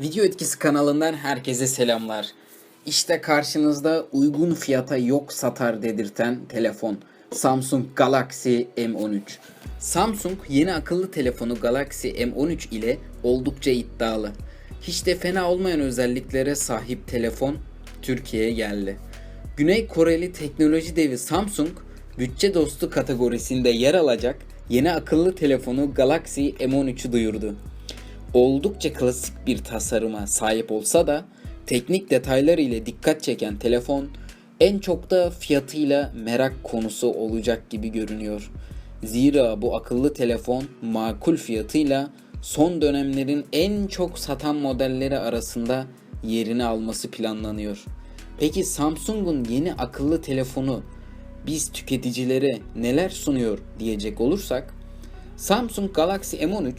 Video Etkisi kanalından herkese selamlar. İşte karşınızda uygun fiyata yok satar dedirten telefon. Samsung Galaxy M13. Samsung yeni akıllı telefonu Galaxy M13 ile oldukça iddialı. Hiç de fena olmayan özelliklere sahip telefon Türkiye'ye geldi. Güney Koreli teknoloji devi Samsung bütçe dostu kategorisinde yer alacak yeni akıllı telefonu Galaxy M13'ü duyurdu oldukça klasik bir tasarıma sahip olsa da teknik detayları ile dikkat çeken telefon en çok da fiyatıyla merak konusu olacak gibi görünüyor. Zira bu akıllı telefon makul fiyatıyla son dönemlerin en çok satan modelleri arasında yerini alması planlanıyor. Peki Samsung'un yeni akıllı telefonu biz tüketicilere neler sunuyor diyecek olursak Samsung Galaxy M13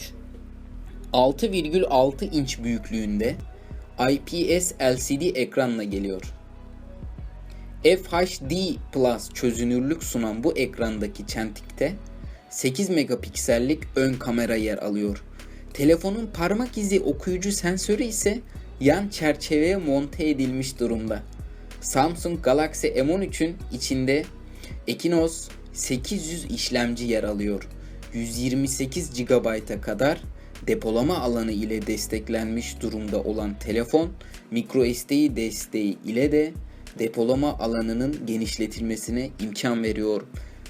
6,6 inç büyüklüğünde IPS LCD ekranla geliyor. FHD Plus çözünürlük sunan bu ekrandaki çentikte 8 megapiksellik ön kamera yer alıyor. Telefonun parmak izi okuyucu sensörü ise yan çerçeveye monte edilmiş durumda. Samsung Galaxy M13'ün içinde Exynos 800 işlemci yer alıyor. 128 GB'a kadar depolama alanı ile desteklenmiş durumda olan telefon, microSD desteği ile de depolama alanının genişletilmesine imkan veriyor.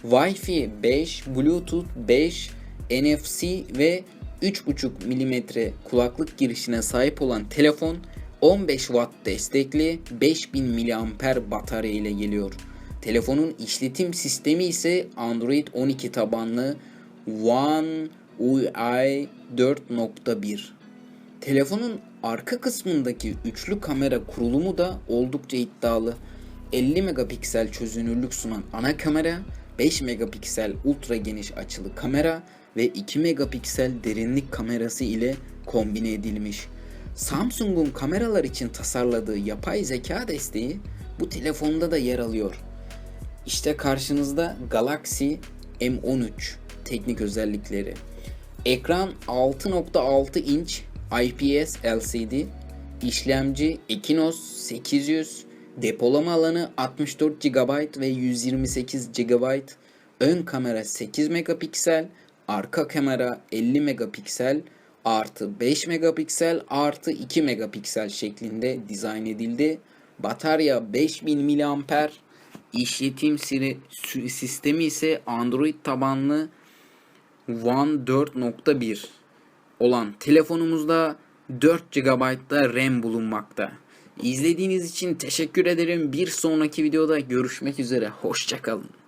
Wi-Fi 5, Bluetooth 5, NFC ve 3.5 mm kulaklık girişine sahip olan telefon 15 Watt destekli 5000 mAh batarya ile geliyor. Telefonun işletim sistemi ise Android 12 tabanlı One UI 4.1. Telefonun arka kısmındaki üçlü kamera kurulumu da oldukça iddialı. 50 megapiksel çözünürlük sunan ana kamera, 5 megapiksel ultra geniş açılı kamera ve 2 megapiksel derinlik kamerası ile kombine edilmiş. Samsung'un kameralar için tasarladığı yapay zeka desteği bu telefonda da yer alıyor. İşte karşınızda Galaxy M13 teknik özellikleri. Ekran 6.6 inç IPS LCD, işlemci Exynos 800, depolama alanı 64 GB ve 128 GB, ön kamera 8 megapiksel, arka kamera 50 megapiksel, artı 5 megapiksel artı 2 megapiksel şeklinde dizayn edildi. Batarya 5000 mAh, işletim sistemi ise Android tabanlı One 4.1 olan telefonumuzda 4 GB'da RAM bulunmakta. İzlediğiniz için teşekkür ederim. Bir sonraki videoda görüşmek üzere. Hoşçakalın.